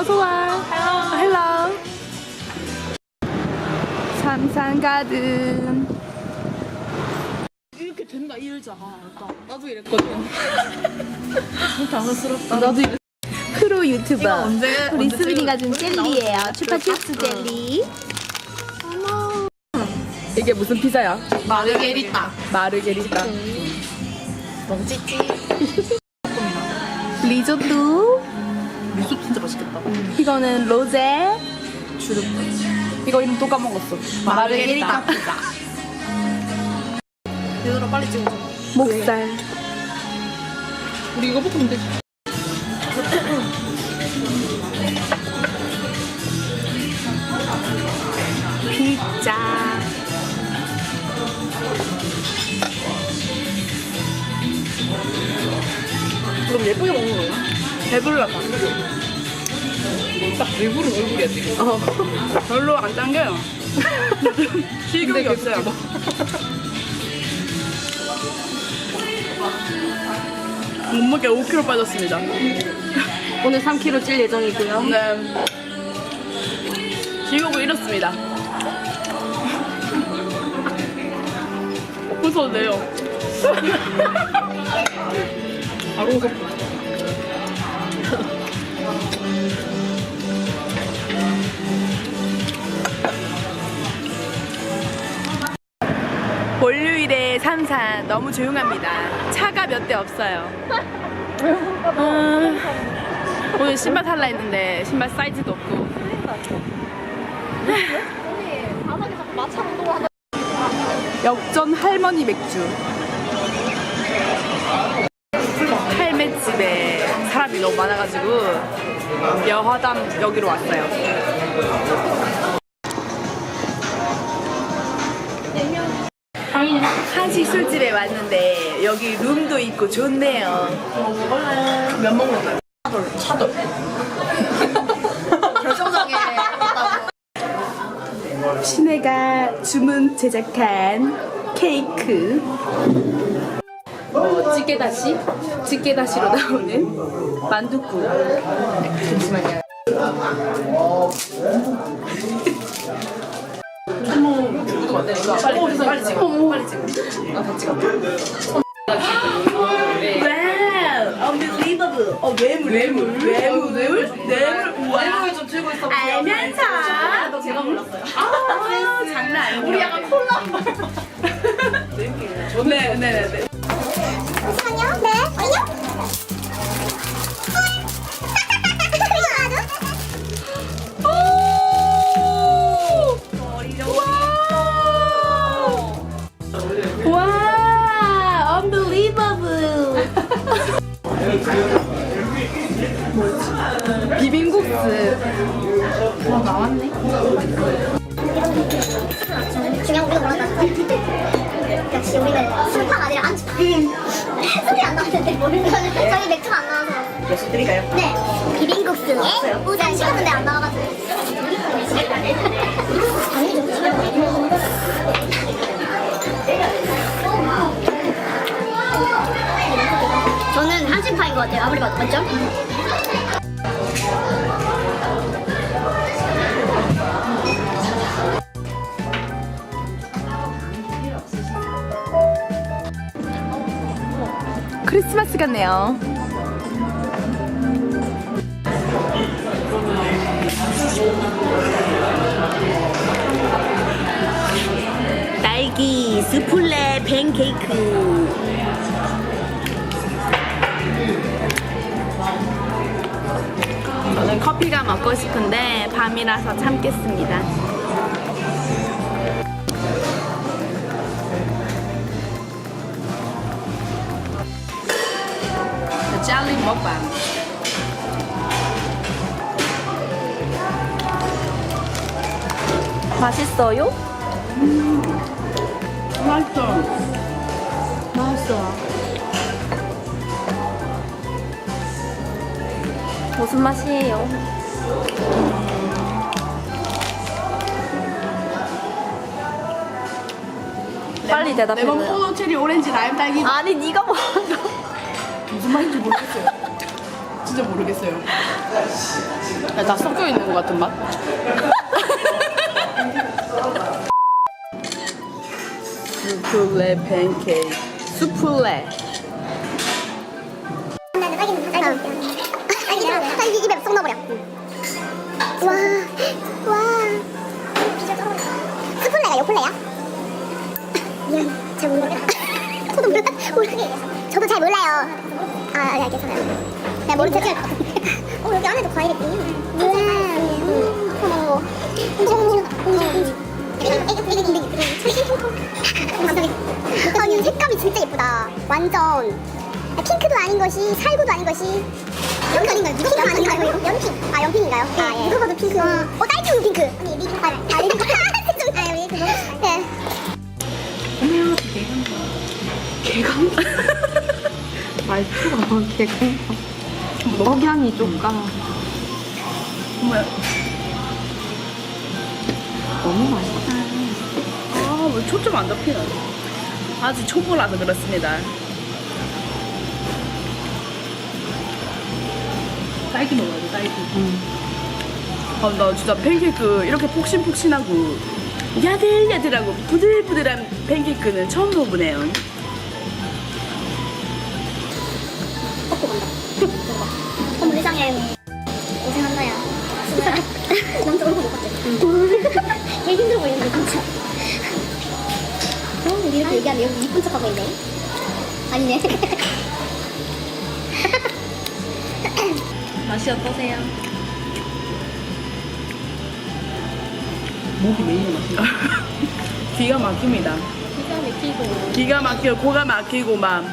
어서 와. 헬로. 삼산 가든. 이렇게 된다 이 의자. 아, 나, 나도 이랬거든. 당황스럽다. 나도 이거 크루 유튜버. 언제- 우리 언제 수빈이가 준 젤리예요. 추파추스 젤리. 이게 무슨 피자야? 마르게리따. 마르게리따. 너무 찌찌. 리조또. 미소 진짜 맛있겠다. 이거는 로제. 이거 이름 또 까먹었어. 마르게리따 피자. 얘들아 빨리 찍어줘. 목살. 우리 이거 볶으면 되지. 피자. 그럼 예쁘게 먹는 거야? 배불러서. 딱 배부른 얼굴이야 지금. 어. 별로 안 당겨요. 식욕이 없어요. 몸무게 5kg 빠졌습니다. 오늘 3kg 찔 예정이고요. 네. 식욕을 잃었습니다. 웃어도 돼요. 바로 웃어. 삼산 너무 조용합니다. 차가 몇 대 없어요. 음, 오늘 신발 살라 했는데 신발 사이즈도 없고. 역전 할머니 맥주. 할매 집에 사람이 너무 많아가지고 여화담 여기로 왔어요. 한식 술집에 왔는데 여기 룸도 있고 좋네요. 면 먹는 거야? 차돌. 차돌. 결정적인 신혜가 주문 제작한 케이크. 어, 찌개다시? 찌개다시로 나오는 만두국. 잠시만요. 몰랐어요. 아, 콜라. 네, 네, 네, 네. 잠시만요. 네. 어디 비빔국수. 중요한 우리가 몰랐다. 역시 우리는 술파가 아니라 안주파. 술이 안 나왔는데 모르는 거는 저희 맥주가 안 나와서. 몇시 드릴까요? 네. 비빔국수. 우선 시켰는데 안 나와가지고. 것 같아요. 아무리 봐도 맞죠? 크리스마스 같네요. 딸기 스플레 팬케이크. 저는 커피가 먹고 싶은데 밤이라서 참겠습니다. 짤리 먹방. 맛있어요? 맛있어. 맛있어. 무슨 맛이에요? 빨리 대답해 레몬 줘요. 포도 체리 오렌지 라임 딸기 아니 네가 뭐? 무슨 말인지 모르겠어요. 진짜 모르겠어요. 야, 다 섞여 있는 것 같은 맛? 수플레 팬케이크. 수플레. 와, 와 쩔어버려 스플레가 요플레야? 미안 잘 모르겠다 저도 몰라 모르게 저도 잘 몰라요 아 네, 내가 척 할것 같은데 어 여기 안에도 과일이 있군요 우와 음, 어머 엄청 아니 색감이 진짜 예쁘다 완전 핑크도 아닌 것이 살구도 아닌 것이 연핑인가요? 핑크 아닌 가요? 연핑 아 연핑인가요? 아 예. 누가 봐도 핑크 어 딸기우유 핑크 아니 리빙 아 아, 리빙 아 우리 그거 예 말투가 개공. 먹양이. 뭐야? 너무 맛있다. 아, 왜 초점 안 잡히나? 아직 초보라서 그렇습니다. 딸기 먹어야 돼, 딸기. 아, 나 진짜 팬케이크 이렇게 폭신폭신하고 야들야들하고 부들부들한 팬케이크는 처음 먹어보네요. 어머 세상에 고생한다야. 남자 얼굴 못 봤지? 제일 힘들어 보이는데 진짜. 어 우리 이렇게 얘기하면 여기 이쁜 척하고 있네. 아니네 맛이 어떠세요? 목이 메인이 막히다. 기가 막힙니다. 기가 막히고 기가 막히고 고가 막히고 막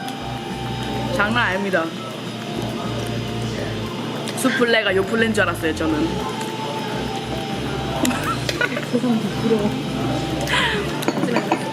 장난 아닙니다. 수플레가 요플레인 줄 알았어요 저는.